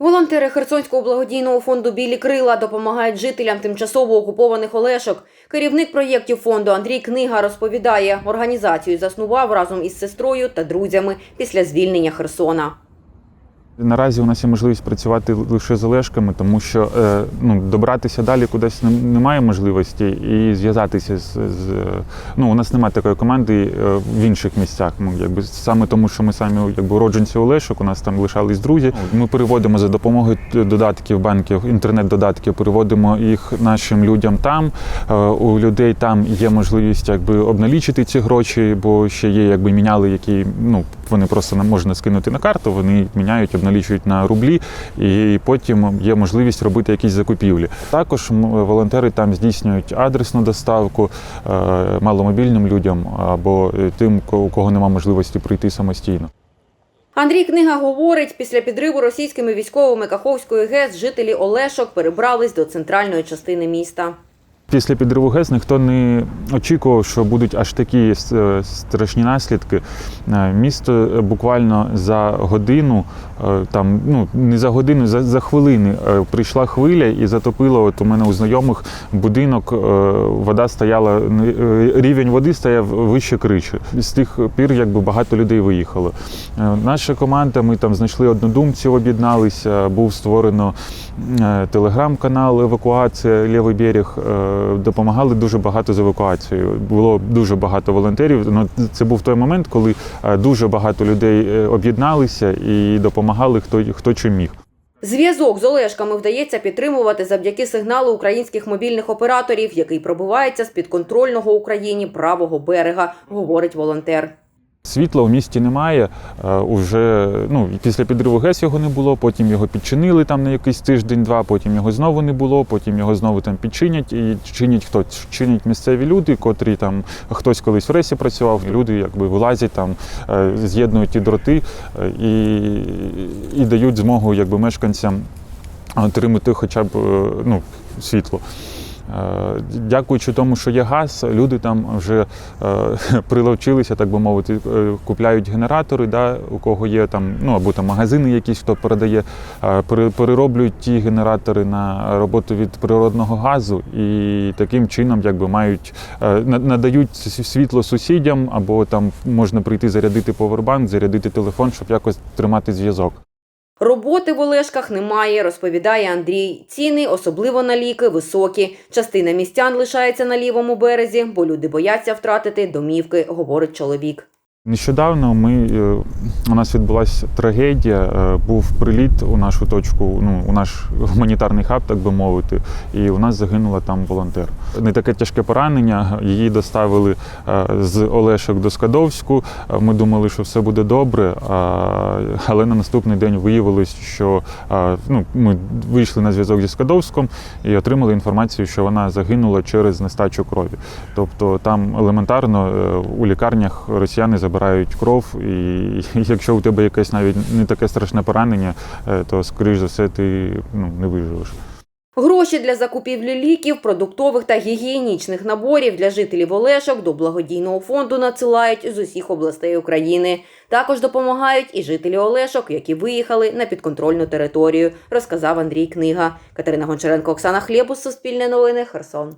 Волонтери Херсонського благодійного фонду Білі крила допомагають жителям тимчасово окупованих Олешок. Керівник проєктів фонду Андрій Книга розповідає, організацію заснував разом із сестрою та друзями після звільнення Херсона. Наразі у нас є можливість працювати лише з Олешками, тому що е, ну, добратися далі кудись не- немає можливості і зв'язатися з, з ну, у нас немає такої команди е, в інших місцях. Ми, якби, саме тому, що ми самі якби, уродженці Олешок, у нас там лишались друзі. Ми переводимо за допомогою додатків банків, інтернет-додатків, переводимо їх нашим людям там. Е, У людей там є можливість якби, обналічити ці гроші, бо ще є якби міняли, які ну, вони просто не можна скинути на карту, вони міняють, обналічують на рублі, і потім є можливість робити якісь закупівлі. Також волонтери там здійснюють адресну доставку е, маломобільним людям або е, тим, у кого немає можливості прийти самостійно. Андрій Книга говорить, після підриву російськими військовими Каховської ГЕС жителі Олешок перебрались до центральної частини міста. Після підриву ГЕС ніхто не очікував, що будуть аж такі е, страшні наслідки. Е, Місто е, буквально за годину, там ну не за годину, за, за хвилини прийшла хвиля і затопила. От у мене у знайомих будинок, вода стояла, рівень води стояв вище кричі. З тих пір якби багато людей виїхало. Наша команда, ми там знайшли однодумців, об'єдналися, був створено телеграм-канал Евакуація Лівий берег. Допомагали дуже багато з евакуацією. Було дуже багато волонтерів. Ну, це був той момент, коли е, дуже багато людей е, об'єдналися і допомагали хто, хто чим міг. Зв'язок з Олешками вдається підтримувати завдяки сигналу українських мобільних операторів, який пробивається з підконтрольного Україні правого берега, говорить волонтер. Світла в місті немає. Е, Уже ну, після підриву ГЕС його не було, потім його підчинили там на якийсь тиждень-два, потім його знову не було, потім його знову там підчинять. І чинять хто? Чинять місцеві люди, котрі там хтось колись в ресі працював. Люди якби вилазять там, е, з'єднують ті дроти е, і, і дають змогу якби мешканцям отримати хоча б ну, світло. Е, Дякуючи тому, що є газ, люди там вже е, приловчилися, так би мовити, е, купляють генератори, да, у кого є там, ну або там магазини якісь, хто передає, перероблюють ті генератори на роботу від природного газу і таким чином якби мають надають світло сусідям, або там можна прийти зарядити повербанк, зарядити телефон, щоб якось тримати зв'язок. Роботи в Олешках немає, розповідає Андрій. Ціни, особливо на ліки, високі. Частина містян лишається на лівому березі, бо люди бояться втратити домівки, говорить чоловік. Нещодавно ми, е, у нас відбулася трагедія. е, Був приліт у нашу точку, ну у наш гуманітарний хаб, так би мовити, і у нас загинула там волонтер. Не таке тяжке поранення. Її доставили е, з Олешок до Скадовську. Ми думали, що все буде добре. Але на наступний день виявилось, що ну, ми вийшли на зв'язок зі Скадовськом і отримали інформацію, що вона загинула через нестачу крові. Тобто там елементарно у лікарнях росіяни забирають кров, і якщо у тебе якесь навіть не таке страшне поранення, е, то скоріш за все ти ну, не виживеш. Гроші для закупівлі ліків, продуктових та гігієнічних наборів для жителів Олешок до благодійного фонду надсилають з усіх областей України. Також допомагають і жителі Олешок, які виїхали на підконтрольну територію, розказав Андрій Книга. Катерина Гончаренко, Оксана Хлєбус, Суспільне новини, Херсон.